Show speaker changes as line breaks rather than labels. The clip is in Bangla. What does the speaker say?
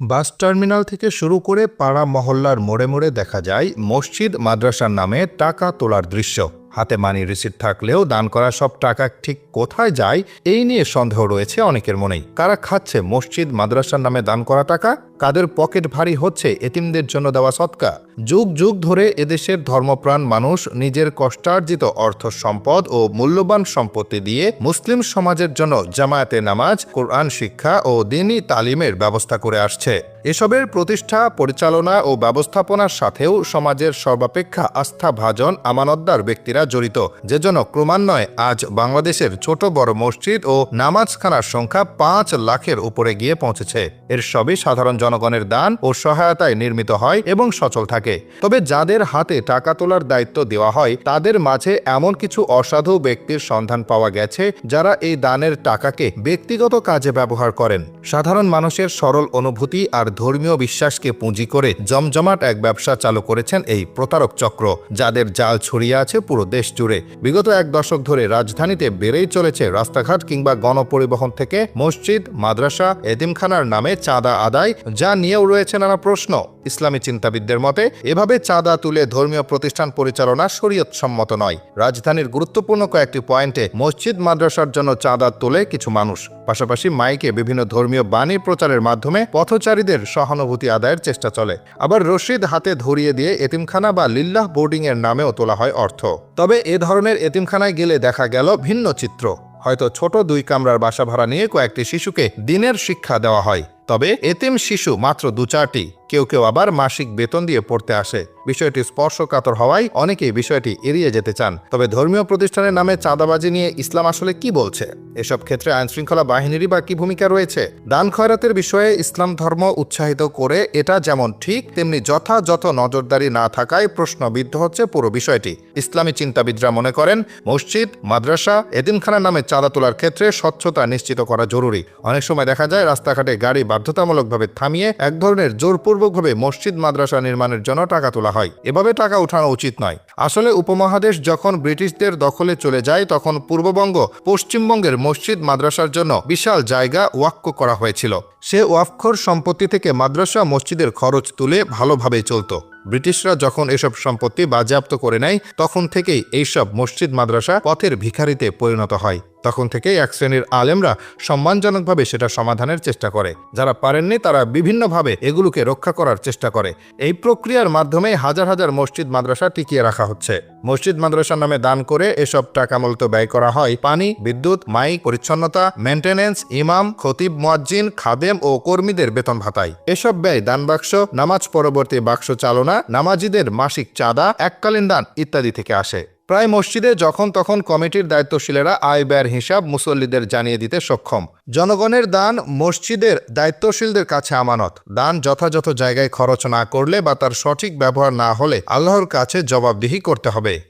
বাস টার্মিনাল থেকে শুরু করে পাড়া মহল্লার মোড়ে মোড়ে দেখা যায় মসজিদ মাদ্রাসার নামে টাকা তোলার দৃশ্য। হাতে মানি রিসিট থাকলেও দান করা সব টাকা ঠিক কোথায় যায় এই নিয়ে সন্দেহ রয়েছে অনেকের মনেই। কারা খাচ্ছে মসজিদ মাদ্রাসার নামে দান করা টাকা? কাদের পকেট ভারী হচ্ছে এতিমদের জন্য দেওয়া সৎকা। যুগ যুগ ধরে এদেশের ধর্মপ্রাণ মানুষ নিজের কষ্টার্জিত অর্থ সম্পদ ও মূল্যবান সম্পত্তি দিয়ে মুসলিম সমাজের জন্য জামায়াতে নামাজ, কোরআন শিক্ষা ও দিনী তালিমের ব্যবস্থা করে আসছে। এসবের প্রতিষ্ঠা, পরিচালনা ও ব্যবস্থাপনার সাথেও সমাজের সর্বাপেক্ষা আস্থাভাজন আমানতদার ব্যক্তিরা জড়িত। যে জন্য ক্রমান্বয়ে আজ বাংলাদেশের ছোট বড় মসজিদ ও নামাজখানার সংখ্যা পাঁচ লাখের উপরে গিয়ে পৌঁছেছে। এর সবই সাধারণ জনগণের দান ও সহায়তায় নির্মিত হয় এবং সচল থাকে। তবে যাদের হাতে টাকা তোলার দায়িত্ব দেওয়া হয়, তাদের মাঝে এমন কিছু অসাধু ব্যক্তির সন্ধান পাওয়া গেছে, যারা এই দানের টাকাকে ব্যক্তিগত কাজে ব্যবহার করেন। সাধারণ মানুষের সরল অনুভূতি আর ধর্মীয় বিশ্বাসকে পুঁজি করে জমজমাট এক ব্যবসা চালু করেছেন এই প্রতারক চক্র, যাদের জাল ছড়িয়ে আছে পুরো দেশ জুড়ে। বিগত এক দশক ধরে রাজধানীতে বেড়েই চলেছে রাস্তাঘাট কিংবা গণপরিবহন থেকে মসজিদ, মাদ্রাসা, এতিমখানার নামে চাঁদা আদায় যা নিয়েও রয়েছে নানা প্রশ্ন। ইসলামী চিন্তাবিদদের মতে, এভাবে চাঁদা তুলে ধর্মীয় প্রতিষ্ঠান পরিচালনা শরীয়ত সম্মত নয়। রাজধানীর গুরুত্বপূর্ণ কয়েকটি পয়েন্টে মসজিদ মাদ্রাসার জন্য চাঁদা তোলে কিছু মানুষ। পাশাপাশি মাইকে বিভিন্ন ধর্মীয় বাণী প্রচারের মাধ্যমে পথচারীদের সহানুভূতি আদায়ের চেষ্টা চলে। আবার রশিদ হাতে ধরিয়ে দিয়ে এতিমখানা বা লিল্লাহ বোর্ডিং এর নামেও তোলা হয় অর্থ। তবে এ ধরনের এতিমখানায় গেলে দেখা গেল ভিন্ন চিত্র। হয়তো ছোট দুই কামরার বাসা ভাড়া নিয়ে কয়েকটি শিশুকে দিনের শিক্ষা দেওয়া হয়। তবে এতিম শিশু মাত্র দু চারটি কেউ কেউ আবার মাসিক বেতন দিয়ে পড়তে আসে। বিষয়টি স্পর্শকাতর হওয়ায় অনেকেই বিষয়টি এড়িয়ে যেতে চান। তবে ধর্মীয় প্রতিষ্ঠানের নামে চাঁদাবাজি নিয়ে ইসলাম আসলে কি বলছে? এসব ক্ষেত্রে আইনশৃঙ্খলা বাহিনীরই বা কি ভূমিকা রয়েছে? দান খয়রাতের বিষয়ে ইসলাম ধর্ম উৎসাহিত করে এটা যেমন ঠিক, তেমনি যথাযথ নজরদারি না থাকায় প্রশ্নবিদ্ধ হচ্ছে পুরো বিষয়টি। ইসলামী চিন্তাবিদরা মনে করেন, মসজিদ, মাদ্রাসা এদিনখানার নামে চাঁদা তোলার ক্ষেত্রে স্বচ্ছতা নিশ্চিত করা জরুরি। অনেক সময় দেখা যায়, রাস্তাঘাটে গাড়ি বাধ্যতামূলকভাবে থামিয়ে এক ধরনের জোরপূর্বকভাবে মসজিদ মাদ্রাসা নির্মাণের জন্য টাকা তোলা হয়। এভাবে টাকা উঠানো উচিত নয়। আসলে উপমহাদেশ যখন ব্রিটিশদের দখলে চলে যায়, তখন পূর্ববঙ্গ পশ্চিমবঙ্গের মসজিদ মাদ্রাসার জন্য বিশাল জায়গা ওয়াক্য করা হয়েছিল। সে ওয়াক্ষর সম্পত্তি থেকে মাদ্রাসা মসজিদের খরচ তুলে ভালোভাবে চলতো। ব্রিটিশরা যখন এসব সম্পত্তি বাজেয়াপ্ত করে নেয়, তখন থেকেই এইসব মসজিদ, মাদ্রাসা পথের ভিখারিতে পরিণত হয়। তখন থেকেই এক শ্রেণির আলেমরা সম্মানজনকভাবে সেটা সমাধানের চেষ্টা করে। যারা পারেননি, তারা বিভিন্নভাবে এগুলোকে রক্ষা করার চেষ্টা করে। এই প্রক্রিয়ার মাধ্যমে হাজার হাজার মসজিদ, মাদ্রাসা টিকিয়ে রাখা হচ্ছে। মসজিদ মাদ্রাসার নামে দান করে এসব টাকা মূলত ব্যয় করা হয়। পানি, বিদ্যুৎ, মাইক, পরিচ্ছন্নতা মেন্টেনেন্স ইমাম, খতিব, মোয়াজ্জিন, খাদেম ও কর্মীদের বেতন ভাতায়। এসব ব্যয় দান বাক্স, নামাজ পরবর্তী বাক্স চালনা, নামাজিদের মাসিক চাঁদা, এককালীন দান ইত্যাদি থেকে আসে। প্রায় মসজিদে যখন তখন কমিটির দায়িত্বশীলেরা আয় ব্যয়ের হিসাব মুসল্লিদের জানিয়ে দিতে সক্ষম। জনগণের দান মসজিদের দায়িত্বশীলদের কাছে আমানত। দান যথাযথ জায়গায় খরচ না করলে বা তার সঠিক ব্যবহার না হলে আল্লাহর কাছে জবাবদিহি করতে হবে।